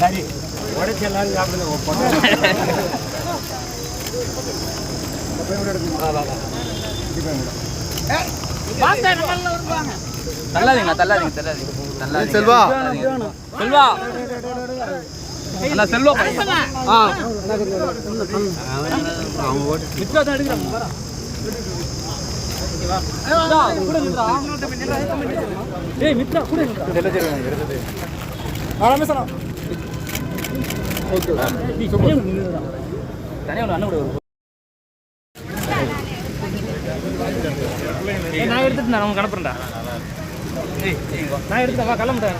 தாங்க வாங்கிட்டுங்க தள்ளாதீங்க தள்ளாதீங்க தள்ளாதீங்க தள்ளாதீங்க செல்வா. செல்வா செல்வா. ஆ மித்ரா தான் நான் எடுத்துட்டு நான் உனக்கு அனுப்புறேன்டா. நான் எடுத்துட்டேன் வா கிளம்புட்டேன்